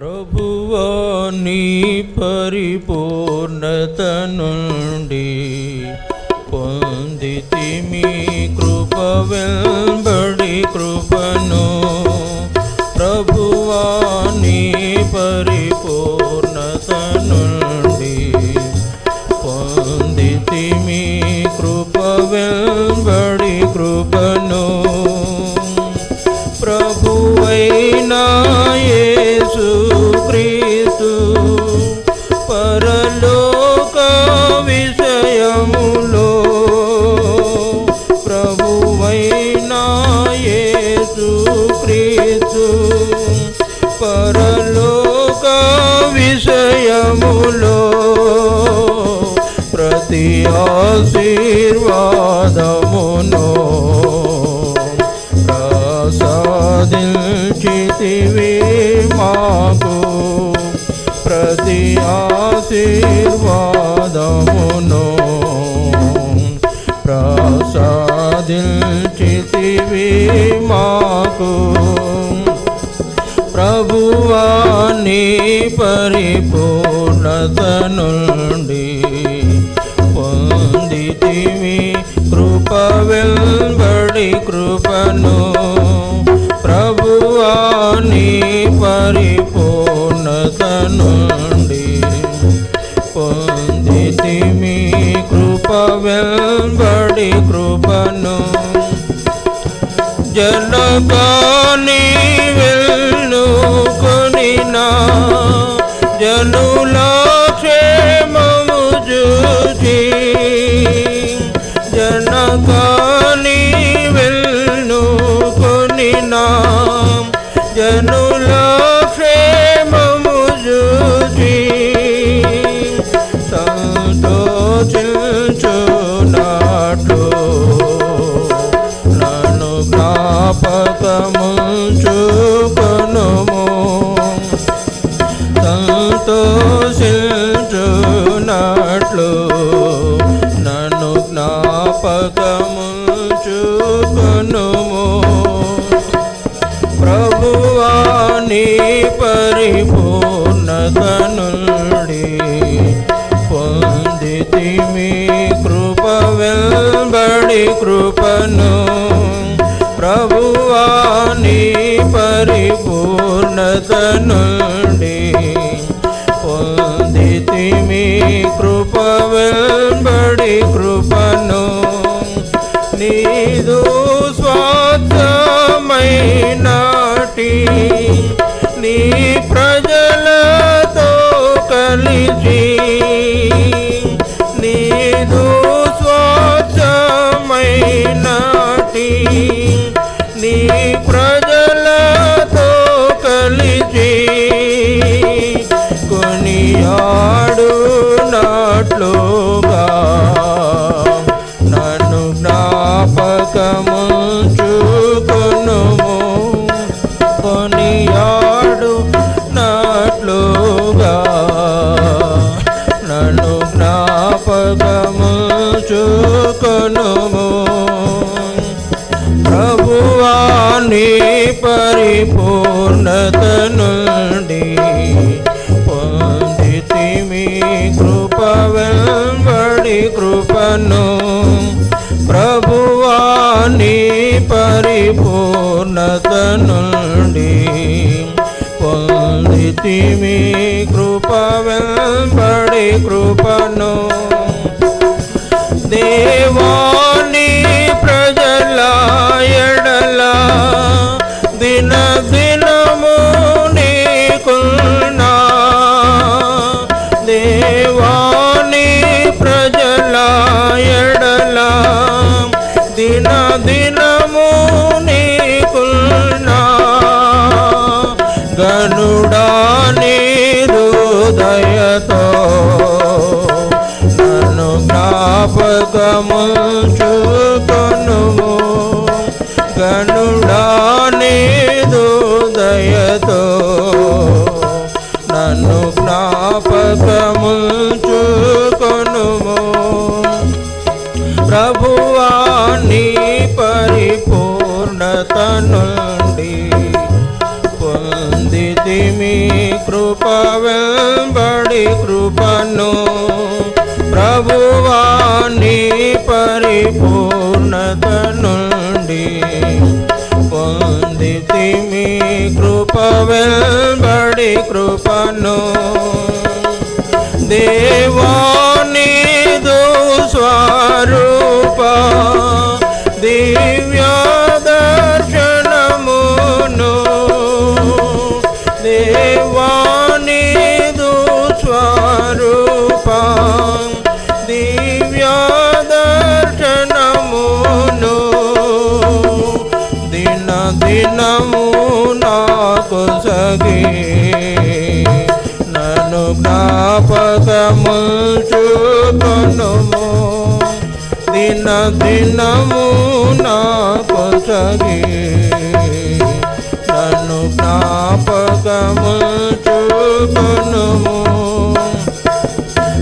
Prabowo నీ పరిపూర్ణత నుండి పొందితి మీ కృప వెంబడి కృపను. ఆశీర్వాదమును ప్రసాదించితివి మాకు. ప్రతి ఆశీర్వాదమును ప్రసాదించితివి మాకు. ప్రభువాని పరిపూర్ణత నుండి పొందితివి కృప వెల్బడి కృపను ప్రభువాని పరిపూర్ణత నుండి పొందితిమి కృప వెంబడి కృపను జనగాని వెళ్ళు కొనినా జనులా చూచి జనకాని వెళ్ళు కొనినా జనుల క్షేమము చూచి సంతోషించునాట్లు నన్ను చూ జ్ఞాపకముంచుకొనుము ప్రభువాని పరిపూర్ణత పొందితి మీ కృప వెంబడి కృపను. ప్రభువాని పరిపూర్ణత నుండి నీ ప్రజలతో కృప వెంబడి కృపను ప్రభువాని పరిపూర్ణత నుండి పొందితిమి కృప వెంబడి కృపను. గనుడా నీరు దయతో నన్ను జ్ఞాపకముంచుకొనుము. గనుడా నీదు దయతో నన్ను జ్ఞాపకముంచుకొనుము. ప్రభువాని ప్రభువా నీ పరిపూర్ణతను మీ కృప వెంబడి కృపను ప్రభువాణి పరిపూర్ణత నుండి పొందితి మీ కృప వెంబడి కృపను. దేవాణి దుస్వరూప దివ్యా ఉన్నది. నన్ను జ్ఞాపకము చూకొనుము. దిన దినము నా సగి నన్ను జ్ఞాపకము చూకొనుము.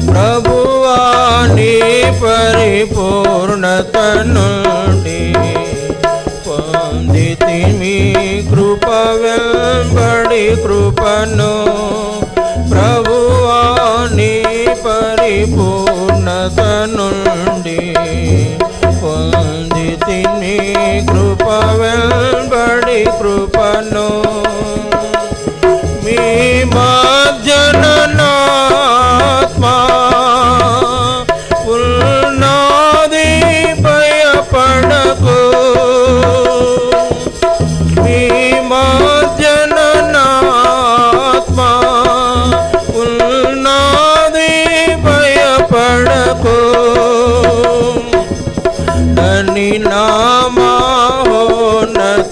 ప్రభువాని పరిపూర్ణత నుండి పొందితిమి. కృప వెంబడి కృపను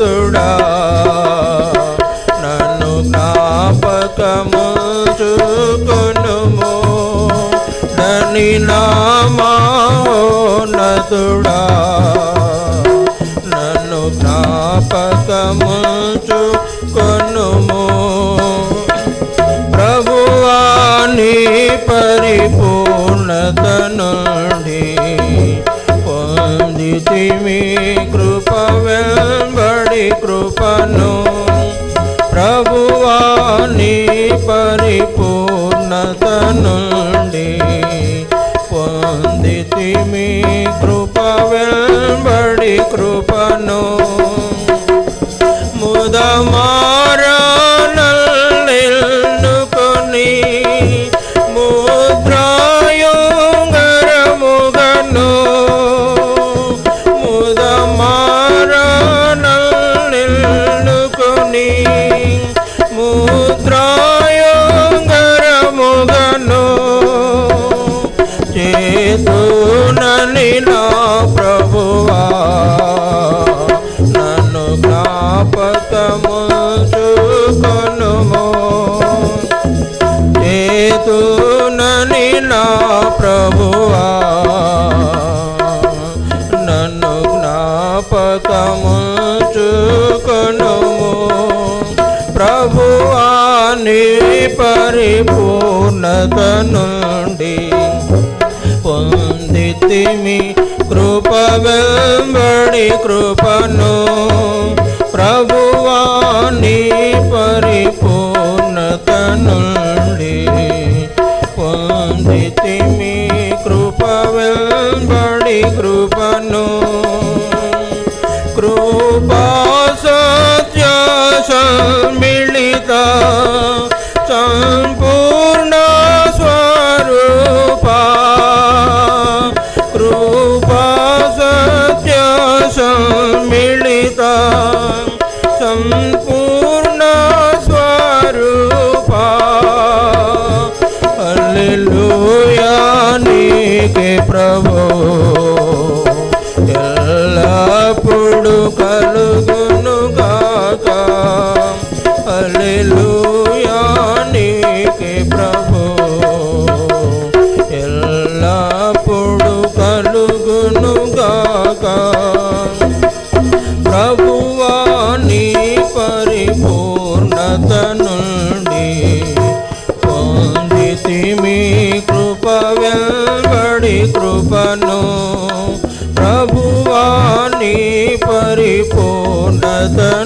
నామోన్నతుడా నన్ను జ్ఞాపకము చూకొనుము ధని నామోన్నతుడా నన్ను జ్ఞాపకము చూకొనుము ప్రభువాని పరిపూర్ణత నుండి పొందితిమి కృప వెంబడి కృపను ప్రభువాని పరిపూర్ణత నుండి పొందితిమి కృప వెంబడి కృపను. ముదమా చేతునని నా ప్రభువా. నన్ను జ్ఞాపకము చూకొనుము ప్రభువాని పరిపూర్ణత నుండి పొందితిమి కృప వెంబడి కృపను. ప్రభువాని పరిపూర్ణత నుండి స్థితి మీ కృప వెంబడి కృపను. కృపా ಸದನ